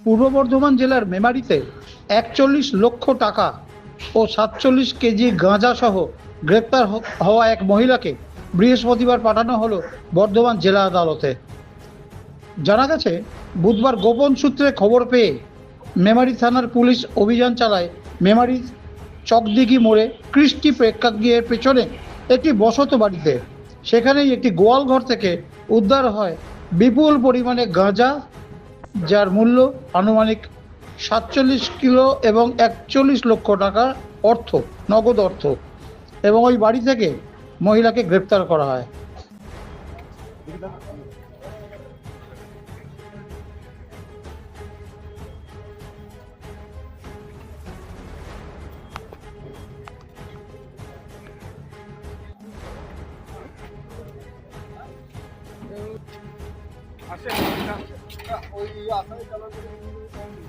পূর্ব বর্ধমান জেলার মেমারিতে একচল্লিশ লক্ষ টাকা ও সাতচল্লিশ কেজি গাঁজা সহ গ্রেপ্তার হওয়া এক মহিলাকে বৃহস্পতিবার পাঠানো হলো বর্ধমান জেলা আদালতে। জানা গেছে, বুধবার গোপন সূত্রে খবর পেয়ে মেমারি থানার পুলিশ অভিযান চালায় মেমারি চকদিঘি মোড়ে কৃষ্টি প্রেক্ষাগৃহের পেছনে একটি বসত বাড়িতে। সেখানেই একটি গোয়াল ঘর থেকে উদ্ধার হয় বিপুল পরিমাণে গাঁজা যার মূল্য আনুমানিক সাতচল্লিশ কিলো এবং একচল্লিশ লক্ষ টাকা অর্থ, নগদ অর্থ এবং ওই বাড়ি থেকে মহিলাকে গ্রেপ্তার করা হয়। আসে ওই আসামি চালানো